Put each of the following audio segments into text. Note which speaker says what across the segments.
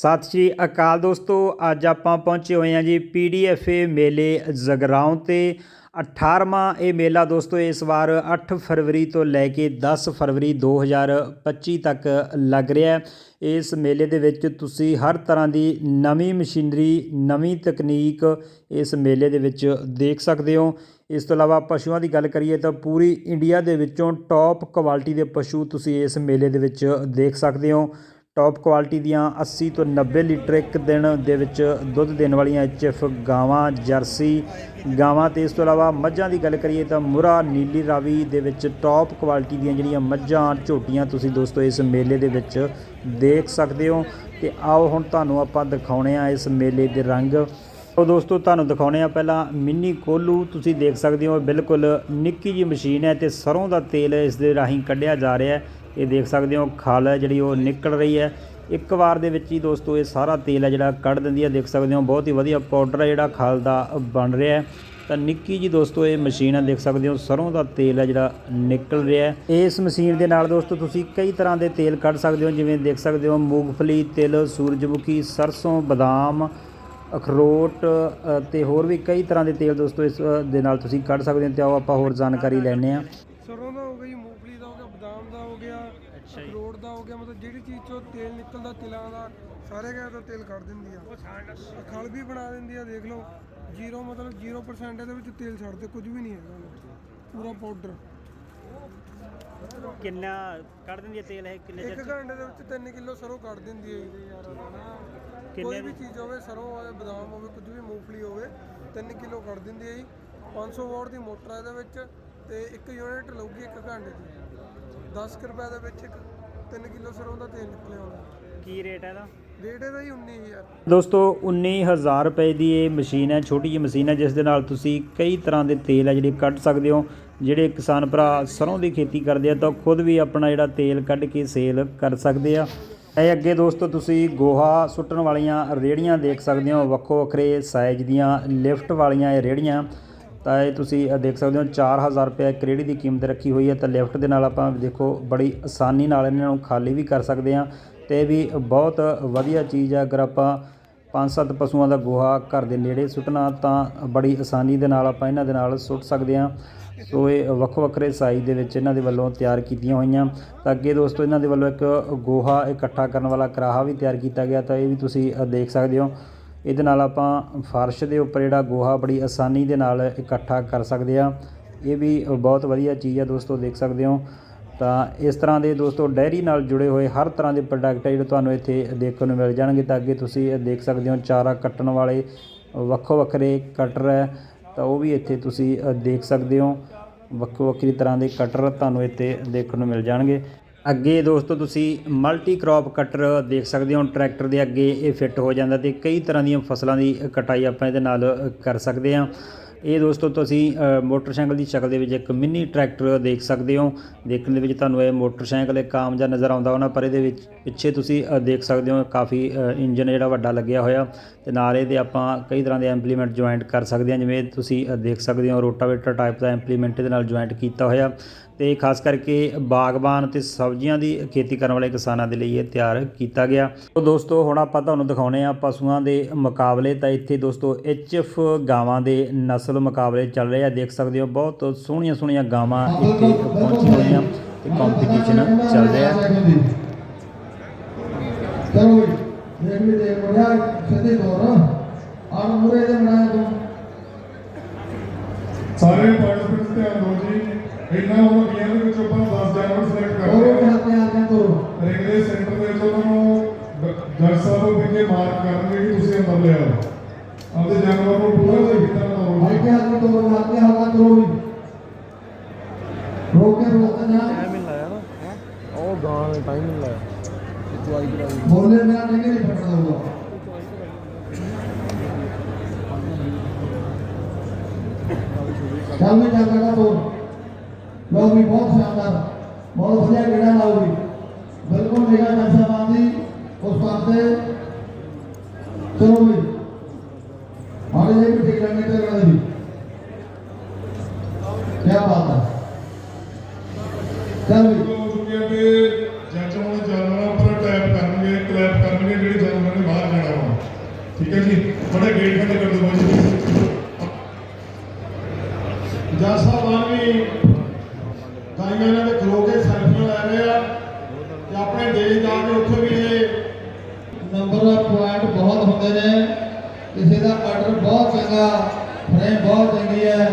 Speaker 1: ਸਤਿ ਸ਼੍ਰੀ ਅਕਾਲ ਦੋਸਤੋ, ਅੱਜ ਆਪਾਂ ਪਹੁੰਚੇ ਹੋਏ ਹਾਂ ਜੀ ਪੀਡੀਐਫਏ ਮੇਲੇ ਜਗਰਾਉਂ ਤੇ। 18ਵਾਂ ਇਹ ਮੇਲਾ ਦੋਸਤੋ, ਇਸ ਵਾਰ 8 ਫਰਵਰੀ ਤੋਂ ਲੈ ਕੇ 10 ਫਰਵਰੀ 2025 ਤੱਕ ਲੱਗ ਰਿਹਾ ਹੈ। ਇਸ ਮੇਲੇ ਦੇ ਵਿੱਚ ਤੁਸੀਂ ਹਰ ਤਰ੍ਹਾਂ ਦੀ ਨਵੀਂ ਮਸ਼ੀਨਰੀ, ਨਵੀਂ ਤਕਨੀਕ ਇਸ ਮੇਲੇ ਦੇ ਵਿੱਚ ਦੇਖ ਸਕਦੇ ਹੋ। ਇਸ ਤੋਂ ਇਲਾਵਾ ਪਸ਼ੂਆਂ ਦੀ ਗੱਲ ਕਰੀਏ ਤਾਂ ਪੂਰੀ ਇੰਡੀਆ ਦੇ ਵਿੱਚੋਂ ਟੌਪ ਕੁਆਲਿਟੀ ਦੇ ਪਸ਼ੂ ਤੁਸੀਂ ਇਸ ਮੇਲੇ ਦੇ ਵਿੱਚ ਦੇਖ ਸਕਦੇ ਹੋ। ਟੌਪ ਕੁਆਲਿਟੀ ਦੀਆਂ 80 ਤੋਂ 90 ਲੀਟਰ ਇੱਕ ਦਿਨ ਦੇ ਵਿੱਚ ਦੁੱਧ ਦੇਣ ਵਾਲੀਆਂ ਐਚਐਫ ਗਾਵਾਂ ਜਰਸੀ ਗਾਵਾਂ ਤੇ ਇਸ ਤੋਂ ਇਲਾਵਾ ਮੱਝਾਂ ਦੀ ਗੱਲ ਕਰੀਏ ਤਾਂ ਮੁਰਾ, ਨੀਲੀ ਰਾਵੀ ਦੇ ਵਿੱਚ ਟੌਪ ਕੁਆਲਿਟੀ ਦੀਆਂ ਜਿਹੜੀਆਂ ਮੱਝਾਂ, ਝੋਟੀਆਂ ਤੁਸੀਂ ਦੋਸਤੋ ਇਸ ਮੇਲੇ ਦੇ ਵਿੱਚ ਦੇਖ ਸਕਦੇ ਹੋ ਤੇ ਆਓ ਹੁਣ ਤੁਹਾਨੂੰ ਆਪਾਂ ਦਿਖਾਉਣੇ ਆ ਇਸ ਮੇਲੇ ਦੇ ਰੰਗ। ਉਹ ਦੋਸਤੋ ਤੁਹਾਨੂੰ ਦਿਖਾਉਣੇ ਆ ਪਹਿਲਾਂ ਮਿੰਨੀ ਕੋਲੂ, ਤੁਸੀਂ ਦੇਖ ਸਕਦੇ ਹੋ ਬਿਲਕੁਲ ਨਿੱਕੀ ਜੀ ਮਸ਼ੀਨ ਹੈ ਤੇ ਸਰੋਂ ਦਾ ਤੇਲ ਇਸ ਦੇ ਰਾਹੀਂ ਕੱਢਿਆ ਜਾ ਰਿਹਾ ਹੈ। ਇਹ ਦੇਖ ਸਕਦੇ ਹੋ ਖਲ ਹੈ ਜਿਹੜੀ ਉਹ ਨਿਕਲ ਰਹੀ ਹੈ। ਇੱਕ ਵਾਰ ਦੇ ਵਿੱਚ ਹੀ ਦੋਸਤੋ ਇਹ ਸਾਰਾ ਤੇਲ ਹੈ ਜਿਹੜਾ ਕੱਢ ਦਿੰਦੀ ਹੈ। ਦੇਖ ਸਕਦੇ ਹੋ ਬਹੁਤ ਹੀ ਵਧੀਆ ਪਾਊਡਰ ਹੈ ਜਿਹੜਾ ਖਲ ਦਾ ਬਣ ਰਿਹਾ ਹੈ। ਤਾਂ ਨਿੱਕੀ ਜੀ ਦੋਸਤੋ ਇਹ ਮਸ਼ੀਨ ਹੈ ਦੇਖ ਸਕਦੇ ਹੋ ਸਰੋਂ ਦਾ ਤੇਲ ਹੈ ਜਿਹੜਾ ਨਿਕਲ ਰਿਹਾ ਇਸ ਮਸ਼ੀਨ ਦੇ ਨਾਲ ਦੋਸਤੋ ਤੁਸੀਂ ਕਈ ਤਰ੍ਹਾਂ ਦੇ ਤੇਲ ਕੱਢ ਸਕਦੇ ਹੋ ਜਿਵੇਂ ਦੇਖ ਸਕਦੇ ਹੋ ਮੂੰਗਫਲੀ ਤਿਲ ਸੂਰਜਮੁਖੀ ਸਰਸੋਂ ਬਦਾਮ ਅਖਰੋਟ ਅ, ਤੇ ਹੋਰ ਵੀ ਕਈ ਤਰ੍ਹਾਂ ਦੇ ਤੇਲ ਦੋਸਤੋ ਇਸ ਦੇ ਨਾਲ ਤੁਸੀਂ ਕੱਢ ਸਕਦੇ ਹੋ। ਤੇ ਆਓ ਆਪਾਂ ਹੋਰ ਜਾਣਕਾਰੀ ਲੈਣੇ ਆ
Speaker 2: ਸਰੋਂ ਦਾ ਹੋ ਗਿਆ ਜੀ ਮੂੰਗਫਲੀ ਦਾ ਹੋ ਗਿਆ ਬਦਾਮ ਦਾ ਹੋ ਗਿਆ
Speaker 1: ਅੱਛਾ ਜੀ।
Speaker 2: ਅਖਰੋਟ ਦਾ ਹੋ ਗਿਆ ਮਤਲਬ ਜਿਹੜੀ ਚੀਜ਼ ਚੋਂ ਤੇਲ ਨਿਕਲਦਾ ਤਿਲਾਂ ਦਾ ਸਾਰੇ ਗੈਰ ਦਾ ਤੇਲ ਕੱਢ ਦਿੰਦੀ ਆ। ਖਲ ਵੀ ਬਣਾ ਦਿੰਦੀ ਆ ਦੇਖ ਲਓ। ਜ਼ੀਰੋ ਮਤਲਬ 0% ਇਹਦੇ ਵਿੱਚ ਤੇਲ ਛੱਡਦੇ ਕੁਝ ਵੀ ਨਹੀਂ ਹੈਗਾ। ਪੂਰਾ ਪਾਊਡਰ
Speaker 1: ਕਿੰਨਾ ਕੱਢ ਦਿੰਦੀ ਹੈ ਤੇਲ ਇਹ ਕਿੰਨੇ
Speaker 2: ਇੱਕ ਘੰਟੇ ਦੇ ਵਿੱਚ 3 ਕਿਲੋ ਸਰੋਂ ਕੱਢ ਦਿੰਦੀ ਹੈ ਜੀ। ਕੋਈ ਵੀ ਚੀਜ਼ ਹੋਵੇ ਸਰੋਂ ਹੋਵੇ ਬਦਾਮ ਹੋਵੇ ਕੁਝ ਵੀ ਮੂੰਗਫਲੀ ਹੋਵੇ 3 ਕਿਲੋ ਕੱਢ ਦਿੰਦੀ ਹੈ ਜੀ। 500 ਵਾਟ ਦੀ ਮੋਟਰ ਹੈ ਇਹਦੇ ਵਿੱਚ ਤੇ ਇੱਕ ਯੂਨਿਟ ਲਊਗੀ ਇੱਕ ਘੰਟੇ ਦੀ। 10 ਕੁ ਰੁਪਏ ਦੇ ਵਿੱਚ ਇੱਕ 3 ਕਿਲੋ ਸਰੋਂ ਦਾ ਤੇਲ ਨਿਕਲਿਆ ਹੋਣਾ।
Speaker 1: ਕੀ ਰੇਟ ਹੈ ਇਹਦਾ?
Speaker 2: ਰੇਟ ਇਹਦਾ ਹੀ 19000
Speaker 1: ਦੋਸਤੋ 19000 ਰੁਪਏ ਦੀ ਇਹ ਮਸ਼ੀਨ ਹੈ ਛੋਟੀ ਜਿਹੀ ਮਸ਼ੀਨ ਹੈ ਜਿਸ ਦੇ ਨਾਲ ਤੁਸੀਂ ਕਈ ਤਰ੍ਹਾਂ ਦੇ ਤੇਲ ਹੈ ਜਿਹੜੇ ਕੱਢ ਸਕਦੇ ਹੋ ਜਿਹੜੇ ਕਿਸਾਨ ਭਰਾ ਸਰੋਂ ਦੀ ਖੇਤੀ ਕਰਦੇ ਆ ਤਾਂ ਖੁਦ ਵੀ ਆਪਣਾ ਜਿਹੜਾ ਤੇਲ ਕੱਢ ਕੇ ਸੇਲ ਕਰ ਸਕਦੇ ਆ। ਇਹ ਅੱਗੇ ਦੋਸਤੋ ਤੁਸੀਂ ਗੋਹਾ ਸੁੱਟਣ ਵਾਲੀਆਂ ਰੇੜੀਆਂ ਦੇਖ ਸਕਦੇ ਹੋ ਵੱਖੋ ਵੱਖਰੇ ਸਾਈਜ਼ ਦੀਆਂ ਲਿਫਟ ਵਾਲੀਆਂ ਇਹ ਰੇੜੀਆਂ ਤਾਂ ਇਹ ਤੁਸੀਂ ਦੇਖ ਸਕਦੇ ਹੋ 4000 ਰੁਪਏ ਇੱਕ ਰੇੜੀ ਦੀ ਕੀਮਤ ਰੱਖੀ ਹੋਈ ਹੈ। ਤਾਂ ਲਿਫਟ ਦੇ ਨਾਲ ਆਪਾਂ ਦੇਖੋ, ਬੜੀ ਆਸਾਨੀ ਨਾਲ ਇਹਨਾਂ ਨੂੰ ਖਾਲੀ ਵੀ ਕਰ ਸਕਦੇ ਹਾਂ। ਤੇ ਇਹ ਵੀ ਬਹੁਤ ਵਧੀਆ ਚੀਜ਼ ਹੈ। ਅਗਰ ਆਪਾਂ ਪੰਜ ਸੱਤ ਪਸ਼ੂਆਂ ਦਾ ਗੋਹਾ ਘਰ ਦੇ ਨੇੜੇ ਸੁੱਟਣਾ, ਤਾਂ ਬੜੀ ਆਸਾਨੀ ਦੇ ਨਾਲ ਆਪਾਂ ਇਹਨਾਂ ਦੇ ਨਾਲ ਸੁੱਟ ਸਕਦੇ ਹਾਂ। ਸੋ ਇਹ ਵੱਖੋ ਵੱਖਰੇ ਸਾਈਜ਼ ਦੇ ਵਿੱਚ ਇਹਨਾਂ ਦੇ ਵੱਲੋਂ ਤਿਆਰ ਕੀਤੀਆਂ ਹੋਈਆਂ। ਤਾਂ ਅੱਗੇ ਦੋਸਤੋ, ਇਹਨਾਂ ਦੇ ਵੱਲੋਂ ਇੱਕ ਗੋਹਾ ਇਕੱਠਾ ਕਰਨ ਵਾਲਾ ਕਰਾਹਾ ਵੀ ਤਿਆਰ ਕੀਤਾ ਗਿਆ। ਤਾਂ ਇਹ ਵੀ ਤੁਸੀਂ ਦੇਖ ਸਕਦੇ ਹੋ। ਇਹਦੇ ਨਾਲ ਆਪਾਂ ਫਰਸ਼ ਦੇ ਉੱਪਰ ਜਿਹੜਾ ਗੋਹਾ ਬੜੀ ਆਸਾਨੀ ਦੇ ਨਾਲ ਇਕੱਠਾ ਕਰ ਸਕਦੇ ਆ ਇਹ ਵੀ ਬਹੁਤ ਵਧੀਆ ਚੀਜ਼ ਆ ਦੋਸਤੋ, ਦੇਖ ਸਕਦੇ ਹੋ। ਤਾਂ ਇਸ ਤਰ੍ਹਾਂ ਦੇ ਦੋਸਤੋ, ਡੈਰੀ ਨਾਲ ਜੁੜੇ ਹੋਏ ਹਰ ਤਰ੍ਹਾਂ ਦੇ ਪ੍ਰੋਡਕਟ ਹੈ ਜਿਹੜੇ ਤੁਹਾਨੂੰ ਇੱਥੇ ਦੇਖਣ ਨੂੰ ਮਿਲ ਜਾਣਗੇ ਤਾਂ ਅੱਗੇ ਤੁਸੀਂ ਦੇਖ ਸਕਦੇ ਹੋ, ਚਾਰਾ ਕੱਟਣ ਵਾਲੇ ਵੱਖੋ ਵੱਖਰੇ ਕਟਰ ਹੈ, ਤਾਂ ਉਹ ਵੀ ਇੱਥੇ ਤੁਸੀਂ ਦੇਖ ਸਕਦੇ ਹੋ। ਵੱਖੋ ਵੱਖਰੀ ਤਰ੍ਹਾਂ ਦੇ ਕਟਰ ਤੁਹਾਨੂੰ ਇੱਥੇ ਦੇਖਣ ਨੂੰ ਮਿਲ ਜਾਣਗੇ। ਅੱਗੇ ਦੋਸਤੋ ਤੁਸੀਂ ਮਲਟੀ ਕ੍ਰੌਪ ਕਟਰ ਦੇਖ ਸਕਦੇ ਹੋ ਟਰੈਕਟਰ ਦੇ ਅੱਗੇ ਇਹ ਫਿੱਟ ਹੋ ਜਾਂਦਾ ਤੇ ਕਈ ਤਰ੍ਹਾਂ ਦੀਆਂ ਫਸਲਾਂ ਦੀ ਕਟਾਈ ਆਪਾਂ ਇਹਦੇ ਨਾਲ ਕਰ ਸਕਦੇ ਹਾਂ। ਇਹ ਦੋਸਤੋ ਤੁਸੀਂ ਮੋਟਰਸਾਈਕਲ ਦੀ ਸ਼ਕਲ ਦੇ ਵਿੱਚ ਇੱਕ ਮਿੰਨੀ ਟਰੈਕਟਰ ਦੇਖ ਸਕਦੇ ਹੋ। ਦੇਖਣ ਦੇ ਵਿੱਚ ਤੁਹਾਨੂੰ ਇਹ ਮੋਟਰਸਾਈਕਲ ਇੱਕ ਆਮ ਜਿਹਾ ਨਜ਼ਰ ਆਉਂਦਾ ਹੋਣਾ, ਪਰ ਇਹਦੇ ਵਿੱਚ ਪਿੱਛੇ ਤੁਸੀਂ ਦੇਖ ਸਕਦੇ ਹੋ, ਕਾਫੀ ਇੰਜਨ ਜਿਹੜਾ ਵੱਡਾ ਲੱਗਿਆ ਹੋਇਆ ਤੇ ਨਾਲ ਇਹਦੇ ਆਪਾਂ ਕਈ ਤਰ੍ਹਾਂ ਦੇ ਇੰਪਲੀਮੈਂਟ ਜੁਆਇੰਟ ਕਰ ਸਕਦੇ ਹਾਂ, ਜਿਵੇਂ ਤੁਸੀਂ ਦੇਖ ਸਕਦੇ ਹੋ, ਰੋਟਾਵੇਟਰ ਟਾਈਪ ਦਾ ਇੰਪਲੀਮੈਂਟ ਇਹਦੇ ਨਾਲ ਜੁਆਇੰਟ ਕੀਤਾ ਹੋਇਆ। ਤੇ ਖਾਸ ਕਰਕੇ ਬਾਗਬਾਨ ਤੇ ਸਬਜ਼ੀਆਂ ਦੀ ਖੇਤੀ ਕਰਨ ਵਾਲੇ ਕਿਸਾਨਾਂ ਦੇ ਲਈ ਇਹ ਤਿਆਰ ਕੀਤਾ ਗਿਆ। ਤੋ ਦੋਸਤੋ ਹੁਣ ਆਪਾਂ ਤੁਹਾਨੂੰ ਦਿਖਾਉਣੇ ਆ ਪਸ਼ੂਆਂ ਦੇ ਮੁਕਾਬਲੇ। ਤਾਂ ਇੱਥੇ ਦੋਸਤੋ ਐਚਐਫ ਗਾਵਾਂ ਦੇ ਨਸਲ ਮੁਕਾਬਲੇ ਚੱਲ ਰਹੇ ਆ। ਦੇਖ ਸਕਦੇ ਹੋ ਬਹੁਤ ਸੋਹਣੀਆਂ ਸੋਹਣੀਆਂ ਗਾਵਾਂ ਇੱਥੇ ਪਹੁੰਚੀਆਂ ਹੋਈਆਂ ਤੇ ਕੰਪੀਟੀਸ਼ਨ ਚੱਲ ਰਿਹਾ।
Speaker 3: ਚਲੋ ਸਿੱਧੇ ਆਣ ਮੂਰੇ ਦੇ ਬਣਾਇਆ ਤੂੰ।
Speaker 4: ਸਾਰੇ ਪਾਰਟਿਸਪੈਂਟਸ ਧਿਆਨ ਦਿਓ ਜੀ। ਇਹਨਾਂ ਉਹਨਾਂ ਗੇਮ ਦੇ ਵਿੱਚ ਆਪਾਂ 10 ਜਾਨਵਰ ਸਿਲੈਕਟ
Speaker 3: ਉਹ
Speaker 4: ਕਰਦੇ ਹਾਂ
Speaker 3: ਹੱਥ ਆ ਕੇ ਤੋਰ
Speaker 4: ਰਿੰਗ ਦੇ ਸੈਂਟਰ ਦੇ ਵਿੱਚ ਉਹਨਾਂ ਨੂੰ ਡ- ਜੱਜ ਸਾਹਿਬ ਵਿਖੇ ਮਾਰਕ ਕਰਨਗੇ ਕਿ ਤੁਸੀਂ ਅੰਦਰ ਲਿਆਓ ਆਪਦੇ ਜਾਨਵਰ ਨੂੰ ਪੂਰਾ ਦੇ ਭੀਤਰ ਲਾਓ
Speaker 3: ਹੱਥ
Speaker 4: ਜੀ
Speaker 3: ਆ ਕੇ ਤੋਰ ਹੱਥ ਆ ਕੇ ਤੋਰ ਵੀ ਰੋਕ ਕੇ ਰੋਕ ਕੇ ਨਾ
Speaker 2: ਉਹ ਗਾਂ ਨੇ ਟਾਈਮ ਨਹੀਂ ਲਾਇਆ ਚੁਆਈ ਕਰਾਈ
Speaker 3: ਬੋਲੇ ਮੇਰਾ ਨਹੀਂ ਨਹੀਂ ਫਟਦਾ ਹੋਊਗਾ ਚੱਲ ਵੀ ਚੱਲ ਲਗਾ ਤੋਰ ਲੋ ਵੀ ਬਹੁਤ ਸ਼ਾਨਦਾਰ। ਬਹੁਤ ਵਧੀਆ ਗੇੜਾ ਲਾਓ ਵੀ ਬਿਲਕੁਲ ਨਿਗਾਹ ਨਕਸ਼ਾ ਬਾਂਦੀ ਉਸ ਪਾਸੇ ਚਲੋ ਵੀ ਆਲੇ ਜੇ ਕਿ ਠੀਕ ਰੰਗੇ ਤੇ ਗੜਾ ਦੀ ਕੀ ਬਾਤ ਹੈ। ਚੱਲ ਵੀ
Speaker 4: ਹੋ ਚੁੱਕਿਆ ਕਿ ਜੱਜ ਹੁਣ ਜਾਨਵਰਾਂ ਉੱਪਰ ਟੈਪ ਕਰਨਗੇ ਕਲੈਪ ਕਰਨਗੇ, ਜਿਹੜੇ ਜਾਨਵਰਾਂ ਨੇ ਠੀਕ ਹੈ ਜੀ? ਬੜਾ ਗੇਟ ਖਤਮ ਕਰ ਦਿਓ ਬਾਈ ਜੀ। ਜੱਜ ਸਾਹਿਬਾਨ ਵੀ ਗਾਈਆਂ ਇਹਨਾਂ ਦੇ ਖਲੋ ਕੇ ਸੈਲਫੀਆਂ ਲੈ ਰਹੇ ਆ ਤੇ ਆਪਣੇ ਦੇਸ਼ ਜਾ ਕੇ ਉੱਥੇ ਵੀ ਇਹ
Speaker 3: ਨੰਬਰ ਪੁਆਇੰਟ ਬਹੁਤ ਹੁੰਦੇ ਨੇ ਕਿਸੇ ਦਾ ਆਰਡਰ ਬਹੁਤ ਚੰਗਾ ਫਰੇਮ ਬਹੁਤ ਚੰਗੀ ਹੈ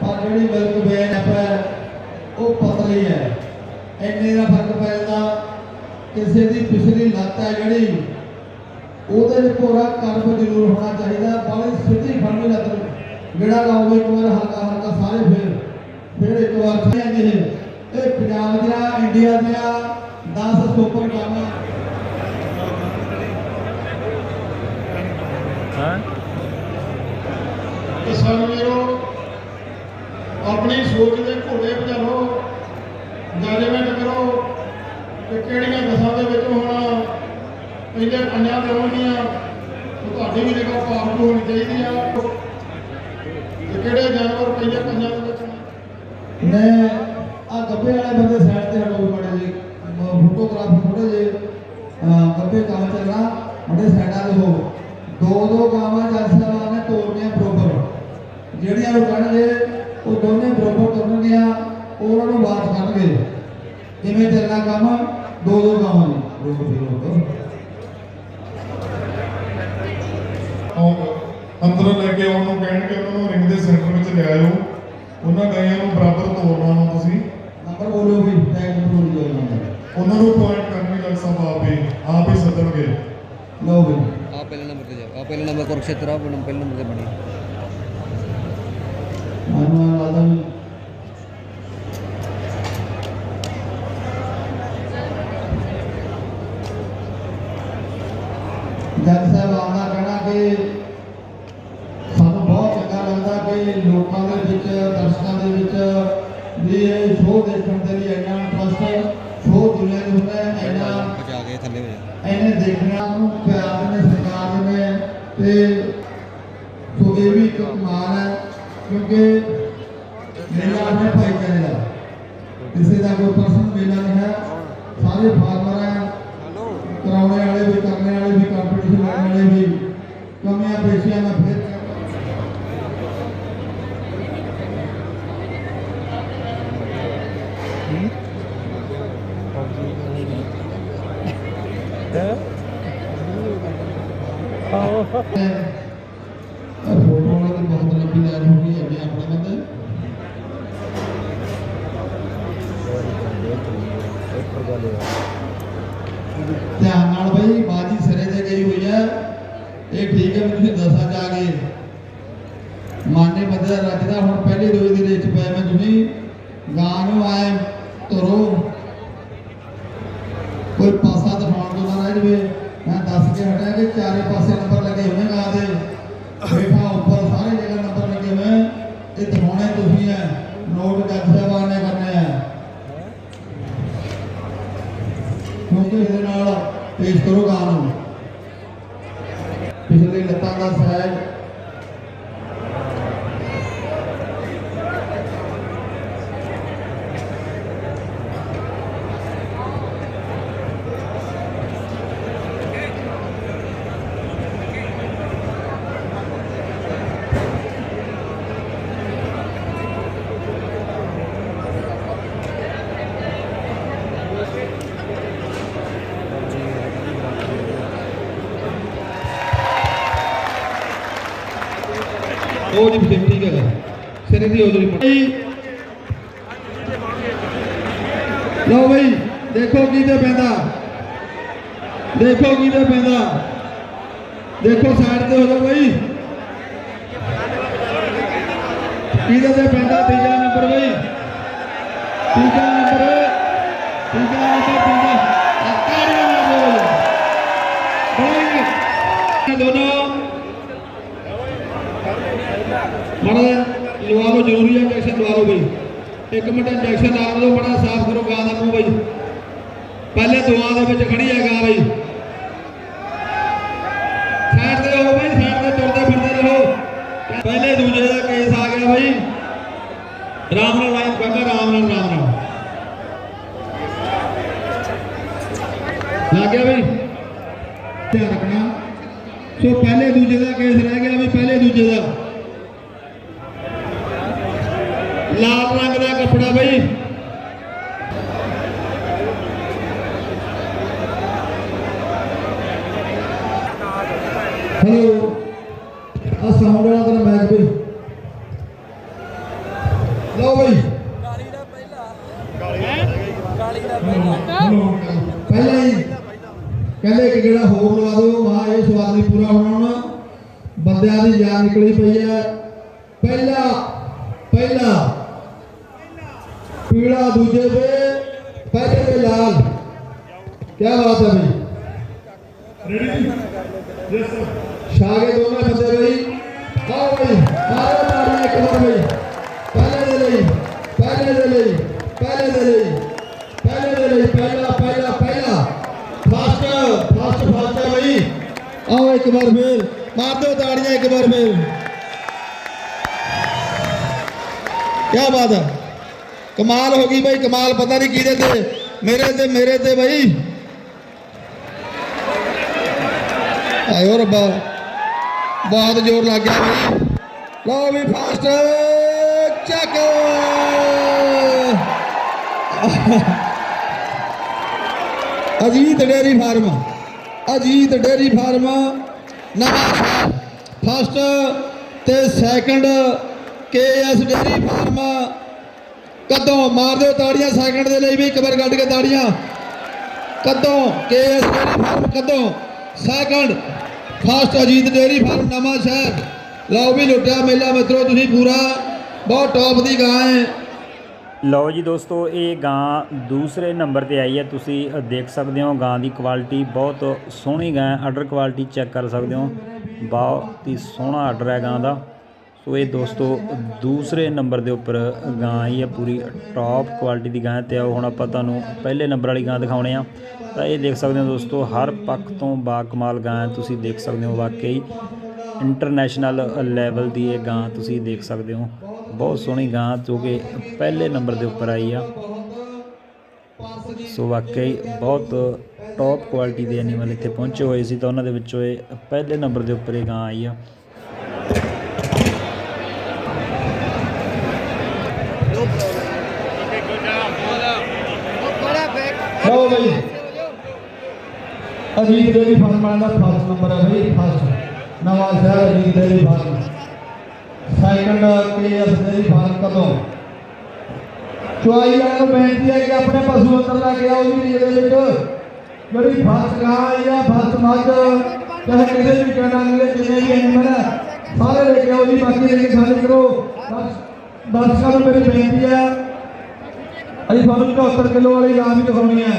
Speaker 3: ਪਰ ਜਿਹੜੀ ਮਿਲਕ ਵੇਨ ਹੈ ਉਹ ਪਤਲੀ ਹੈ ਇੰਨੇ ਦਾ ਫ਼ਰਕ ਪੈ ਜਾਂਦਾ। ਕਿਸੇ ਦੀ ਪਿਛਲੀ ਲੱਤ ਹੈ ਜਿਹੜੀ ਉਹਦੇ ਵਿੱਚ ਪੂਰਾ ਕਰਬ ਜ਼ਰੂਰ ਹੋਣਾ ਚਾਹੀਦਾ ਬਾਲੀ ਸਿੱਧੀ ਫੜਨੀ ਲੱਤ ਨੂੰ। ਜਿਹੜਾ ਲਾਓਗੇ ਇੱਕ ਵਾਰ ਹਲਕਾ ਹਲਕਾ ਸਾਰੇ ਫੇਰ ਫਿਰ ਇੱਕ ਵਾਰ ਸਾਰੇ ਜਿਹੇ ਇਹ ਪੰਜਾਬ ਦੀਆਂ ਇੰਡੀਆ ਦੀਆਂ 10 ਸੁਪਰ ਗਾਵਾਂ
Speaker 1: ਹਾਂ।
Speaker 4: ਕਿਸਾਨ ਵੀਰੋ ਆਪਣੀ ਸੋਚ ਦੇ ਘੋੜੇ ਭਜਾਓ ਜਜਮੈਂਟ ਕਰੋ ਕਿ ਕਿਹੜੀਆਂ ਦਸਾਂ ਦੇ ਵਿੱਚ ਹੋਣਾ ਪਹਿਲੇ ਪੰਜਾਂ ਤੇ ਆਉਣਗੀਆਂ, ਉਹ ਤੁਹਾਡੀ ਵੀ ਜਗ੍ਹਾ ਪਾਵਰ ਹੋਣੀ ਚਾਹੀਦੀ ਆ। ਕਿ ਕਿਹੜੇ ਜਾਨਵਰ ਪਹਿਲੇ ਪੰਜਾਂ ਦੇ ਵਿੱਚ ਨੇ?
Speaker 3: ਆ ਗੱਬੇ ਵਾਲੇ ਬੰਦੇ ਸਾਈਡ ਤੇ ਹਟੋ ਮੜੇ ਜੀ ਫੋਟੋਗ੍ਰਾਫ ਥੋੜੇ ਜੇ ਗੱਬੇ ਕੰਮ ਚੱਲਣਾ ਮੜੇ ਸਾਈਡਾਂ ਤੇ ਹੋ। ਦੋ ਦੋ ਗਾਵਾਂ ਜੱਜ ਨੇ ਤੋੜਨੀਆਂ ਬਰੋਬਰ। ਜਿਹੜੀਆਂ ਉਹ ਕਹਿਣਗੇ ਉਹ ਦੋਨੇ ਬਰੋਬਰ ਤੁਰਨਗੀਆਂ ਉਹਨਾਂ ਨੂੰ ਬਾਤ ਕਰਨਗੇ ਜਿਵੇਂ ਚੱਲਣਾ ਕੰਮ ਦੋ ਦੋ ਗਾਵਾਂ ਨੇ। ਦੋ ਦੋ
Speaker 4: ਤੋਂ ਅੰਦਰ ਲੈ ਕੇ ਆਉਣ ਨੂੰ ਕਹਿਣਗੇ ਉਹਨਾਂ ਨੂੰ ਰਿੰਗ ਦੇ ਸੈਂਟਰ ਵਿੱਚ ਲੈ ਆਇਓ। ਉਹਨਾਂ ਗਾਇਆਂ ਨੂੰ ਬਰਾਬਰ ਤੋੜਨਾ ਨੂੰ ਤੁਸੀਂ।
Speaker 3: ਨੰਬਰ ਬੋਲੋ ਵੀ ਟੈਗ ਬੋਲ ਦਿਓ
Speaker 4: ਉਹਨਾਂ ਨੂੰ ਪੁਆਇੰਟ ਕਰਨੀ ਲੱਗ ਸਭ ਆਪੇ ਆਪੇ ਸੱਦਣਗੇ।
Speaker 3: ਲਓ ਵੀ।
Speaker 5: ਆ ਪਹਿਲੇ
Speaker 3: ਨੰਬਰ ਤੇ ਜਾਓ। ਆ ਪਹਿਲੇ ਨੰਬਰ ਕੁਰਕਸ਼ੇਤਰ ਆ ਪਹਿਲੇ ਨੰਬਰ ਤੇ ਬਣੀ। ਮਨਵਾ ਲਾਦਾ ਲੋਕਾਂ ਦੇ ਵਿੱਚ ਦਰਸ਼ਕਾਂ ਦੇ ਵਿੱਚ ਵੀ ਇਹ ਸ਼ੋਅ ਦੇਖਣ ਦੇ ਲਈ ਇੰਨਾ ਇੰਟਰਸਟ ਸ਼ੋਅ ਜੁਲੇ ਹੁੰਦਾ ਹੈ ਇੰਨਾ
Speaker 5: ਬਚਾ ਕੇ ਥੱਲੇ ਹੋ ਜਾ।
Speaker 3: ਇਹਨੇ ਦੇਖਣਾ ਨੂੰ ਪਿਆਰ ਨੇ ਸਰਕਾਰ ਨੇ ਤੇ ਸੋ ਇਹ ਵੀ ਇੱਕ ਕਮਾਲ ਹੈ ਕਿਉਂਕਿ ਮੇਲਾ ਹੈ ਭਾਈ ਕਰੇਗਾ ਕਿਸੇ ਦਾ ਕੋਈ ਪਰਸਨ ਮੇਲਾ ਨਹੀਂ ਹੈ ਸਾਰੇ ਫਾਰਮਰ ਹੈ ਕਰਾਉਣੇ ਵਾਲੇ ਵੀ ਕਰਨੇ ਧਿਆਨ ਨਾਲ ਬਈ ਬਾਜੀ ਸਿਰੇ ਤੇ ਗਈ ਹੋਈ ਹੈ। ਇਹ ਠੀਕ ਹੈ ਤੁਸੀਂ ਦਸਾਂ ਚ ਆ ਮਾਨੇ ਬੰਦੇ ਦਾ ਹੁਣ ਪਹਿਲੇ ਦੋਏ ਦੇ ਵਿੱਚ ਪਏ ਮੈਂ ਤੁਸੀਂ। ਗਾਂ ਨੂੰ ਆਏ ਤੁਰੋ ਕੋਈ ਪਾਸਾ ਦਿਖਾਉਣ ਤੋਂ ਨਾ ਰਹਿ ਜਵੇ। ਮੈਂ ਦੱਸ ਕੇ ਹਟਿਆ ਕਿ ਚਾਰੇ ਪਾਸੇ ਨੰਬਰ ਲੱਗੇ ਹੋਏ ਗਾਂ ਦੇ ਹੇਠਾਂ ਉੱਪਰ ਸਾਰੇ ਜਗ੍ਹਾ ਨੰਬਰ ਲੱਗੇ ਹੋਏ ਇਹ ਦਿਖਾਉਣੇ ਤੁਸੀਂ ਹੈ ਨੋਟ ਜੱਜ ਸਾਹਿਬਾਨ ਨੇ ਕਰਨੇ ਹੈ ਕਿਉਂਕਿ ਇਹਦੇ ਨਾਲ ਪੇਸ਼ ਕਰੋ ਗਾਂ ਨੂੰ ਪਿਛਲੇ ਲੱਤਾਂ ਦਾ ਸਾਈਜ਼ ਉਹ ਜੀ ਫਿਰ ਠੀਕ ਹੈ ਸਿਰੇ ਦੀ ਉਧਰੀ ਪਈ ਲਓ ਬਈ, ਦੇਖੋ ਕੀ ਤੇ ਪੈਂਦਾ। ਦੇਖੋ ਕੀ ਤੇ ਪੈਂਦਾ। ਦੇਖੋ ਸਾਈਡ ਤੇ ਹੋ ਜਾਓ ਬਈ। ਕਿਹਦੇ ਤੇ ਪੈਂਦਾ, ਤੀਜਾ ਨੰਬਰ ਬਈ। ਤੀਜਾ ਨੰਬਰ ਤੀਜਾ ਨੰਬਰ ਤੀਜਾ। ਆਕਾਰੀਆ ਨੰਬਰ ਬਈ। ਦੋਨੋਂ ਮਾੜਾ ਲਵਾ ਲਓ ਜ਼ਰੂਰੀ ਹੈ ਇੰਜੈਕਸ਼ਨ ਲਵਾ ਲਓ ਬਈ। ਇੱਕ ਮਿੰਟ ਇੰਜੈਕਸ਼ਨ ਲਾ ਲਓ ਬੜਾ ਸਾਫ਼ ਕਰੋ ਗਾਂ ਦਾ ਮੂੰਹ ਬਈ। ਪਹਿਲੇ ਦੁਆ ਦੇ ਵਿੱਚ ਖੜੀ ਹੈ ਗਾਂ ਬਈ। ਸਾਈਡ ਤੇ ਰਹੋ ਬਈ, ਸਾਈਡ ਤੇ ਤੁਰਦੇ ਫਿਰਦੇ ਰਹੋ। ਪਹਿਲੇ ਦੂਜੇ ਦਾ ਕੇਸ ਆ ਗਿਆ ਬਈ। ਰਾਮ ਨਾਲ ਰਾਮ ਕਹਿੰਦਾ ਰਾਮ ਨਾਲ ਰਾਮ ਨਾਲ ਲੱਗ ਗਿਆ ਬਈ। ਧਿਆਨ ਰੱਖਣਾ। ਸੋ ਪਹਿਲੇ ਦੂਜੇ ਦਾ ਕੇਸ ਰਹਿ ਗਿਆ ਵੀ ਪਹਿਲੇ ਦੂਜੇ ਦਾ। ਲਾਲ ਰੰਗ ਦਾ ਕੱਪੜਾ ਬਈ। ਹੈਲੋ ਆ ਸਾਊਂਡ ਵਾਲਾ ਤੇਰਾ ਮੈਚ ਵੀ ਲਓ ਬਈ। ਪਹਿਲਾਂ ਹੀ ਕਹਿੰਦੇ ਕਿ ਜਿਹੜਾ ਹੋਰ ਲਵਾ ਦਿਓ ਮਾ ਇਹ ਸਵਾਦ ਨਹੀਂ ਪੂਰਾ ਹੋਣਾ ਹੁਣ। ਬੰਦਿਆਂ ਦੀ ਜਾਨ ਨਿਕਲੀ ਪਈ ਹੈ। ਪਹਿਲਾ ਪਹਿਲਾ ਪੀਲਾ ਦੂਜੇ ਤੇ ਪਹਿਲੇ ਤੇ ਲਾਲ ਕੀ ਬਾਤ ਹੈ ਬਈ ਸ਼ਾਗੇ ਦੋਵੇਂ ਬੰਦੇ ਬਈ ਆਓ ਬਈ ਮਾਰੋ ਤਾੜੀਆਂ ਇੱਕ ਵਾਰ ਬਈ ਪਹਿਲੇ ਦੇ ਲਈ ਪਹਿਲੇ ਦੇ ਲਈ ਪਹਿਲੇ ਦੇ ਲਈ ਪਹਿਲੇ ਦੇ ਲਈ ਪਹਿਲਾ ਪਹਿਲਾ ਪਹਿਲਾ ਫਾਸਟ ਫਾਸਟ ਫਾਸਟ ਹੈ ਬਈ ਆਓ ਇੱਕ ਵਾਰ ਫੇਰ ਮਾਰ ਦਿਓ ਤਾੜੀਆਂ ਇੱਕ ਵਾਰ ਫੇਰ ਕੀ ਬਾਤ ਹੈ ਕਮਾਲ ਹੋ ਗਈ ਬਈ, ਕਮਾਲ, ਪਤਾ ਨਹੀਂ ਕਿਹਦੇ ਤੇ, ਮੇਰੇ ਤੇ ਮੇਰੇ ਤੇ ਬਈ। ਆਇਓ ਰੱਬਾ, ਬਹੁਤ ਜ਼ੋਰ ਲੱਗ ਗਿਆ ਬਈ। ਲਓ ਵੀ ਫਾਸਟ, ਚੱਕ। Ajit dairy farm, Ajit dairy farm, ਨਵਾਂ ਫਸਟ ਤੇ ਸੈਕੰਡ ਕੇਐਸ ਡੇਰੀ ਫਾਰਮ। ਕਦੋਂ, ਮਾਰ ਦਿਓ ਤਾੜੀਆਂ ਸੈਕਿੰਡ ਦੇ ਲਈ ਵੀ, ਇੱਕ ਵਾਰ ਕੱਢ ਕੇ ਤਾੜੀਆਂ। ਕਦੋਂ ਕੇਐਸ ਡੇਰੀ ਫਾਰਮ, ਕਦੋਂ। Second first Ajit dairy farm, Nawanshahr. ਲਓ ਵੀ ਲੁੱਟਿਆ ਮੇਲਾ ਮਿੱਤਰੋ, ਤੁਸੀਂ ਪੂਰਾ। ਬਹੁਤ ਟੌਪ ਦੀ ਗਾਂ ਹੈ।
Speaker 1: ਲਓ ਜੀ ਦੋਸਤੋ, ਇਹ ਗਾਂ ਦੂਸਰੇ ਨੰਬਰ ਤੇ ਆਈ ਹੈ। ਤੁਸੀਂ ਦੇਖ ਸਕਦੇ ਹੋ ਗਾਂ ਦੀ ਕੁਆਲਿਟੀ ਬਹੁਤ ਸੋਹਣੀ ਗਾਂ ਹੈ। ਆਰਡਰ ਕੁਆਲਿਟੀ ਚੈੱਕ ਕਰ ਸਕਦੇ ਹੋ। ਬਹੁਤ ਹੀ ਸੋਹਣਾ ਆਰਡਰ ਹੈ ਗਾਂ ਦਾ। ਸੋ ਇਹ ਦੋਸਤੋ ਦੂਸਰੇ ਨੰਬਰ ਦੇ ਉੱਪਰ ਗਾਂ ਆਈ ਹੈ ਪੂਰੀ ਟੌਪ ਕੁਆਲਿਟੀ ਦੀ ਗਾਂ ਹੈ ਤੇ ਆਓ ਹੁਣ ਆਪਾਂ ਤੁਹਾਨੂੰ ਪਹਿਲੇ ਨੰਬਰ ਵਾਲੀ ਗਾਂ ਦਿਖਾਉਣੇ ਆ। ਤਾਂ ਇਹ ਦੇਖ ਸਕਦੇ ਹੋ ਦੋਸਤੋ, ਹਰ ਪੱਖ ਤੋਂ ਬਾ ਕਮਾਲ ਗਾਂ ਹੈ, ਤੁਸੀਂ ਦੇਖ ਸਕਦੇ ਹੋ ਵਾਕਈ ਇੰਟਰਨੈਸ਼ਨਲ ਲੈਵਲ ਦੀ ਇਹ ਗਾਂ ਤੁਸੀਂ ਦੇਖ ਸਕਦੇ ਹੋ। ਬਹੁਤ ਸੋਹਣੀ ਗਾਂ ਜੋ ਕਿ ਪਹਿਲੇ ਨੰਬਰ ਦੇ ਉੱਪਰ ਆਈ ਆ। ਸੋ ਵਾਕਈ ਬਹੁਤ ਟੌਪ ਕੁਆਲਿਟੀ ਦੇ ਐਨੀਮਲ ਇੱਥੇ ਪਹੁੰਚੇ ਹੋਏ ਸੀ, ਤਾਂ ਉਹਨਾਂ ਦੇ ਵਿੱਚੋਂ ਇਹ ਪਹਿਲੇ ਨੰਬਰ ਦੇ ਉੱਪਰ ਇਹ ਗਾਂ ਆਈ ਆ
Speaker 3: ਲਓ ਬਈ ਅਜੀਤ ਡੇਰੀ ਫਾਰਮ ਦਾ ਫਸਟ ਨੰਬਰ ਹੈ ਬਈ first Nawanshahr Ajit dairy farm. Second KS dairy farm ਕਦੋਂ ਚੁਆਈ ਵਾਲਿਆਂ ਨੂੰ ਬੇਨਤੀ ਹੈ ਕਿ ਆਪਣੇ ਪਸ਼ੂ ਅੰਦਰ ਲੈ ਕੇ ਆਓ ਜੀ, ਇਹਦੇ ਵਿੱਚ। ਜਿਹੜੀ ਫਸਟ ਗਾਂ ਆਈ ਫਸਟ ਮੱਝ, ਚਾਹੇ ਕਿਸੇ ਵੀ ਕੈਟਾਗਰੀ ਦੇ ਜਿੰਨੇ ਵੀ ਐਨੀਮਲ ਸਾਰੇ ਲੈ ਕੇ ਆਓ ਜੀ, ਬਾਕੀ ਲੈ ਕੇ ਖਾਲੀ ਕਰੋ। ਦਰਸ਼ਕਾਂ ਨੂੰ ਮੇਰੀ ਬੇਨਤੀ ਹੈ, ਅਸੀਂ ਤੁਹਾਨੂੰ 74 ਕਿਲੋ ਵਾਲੀ ਗਾਂ ਵੀ ਦਿਖਾਉਣੀ ਹੈ।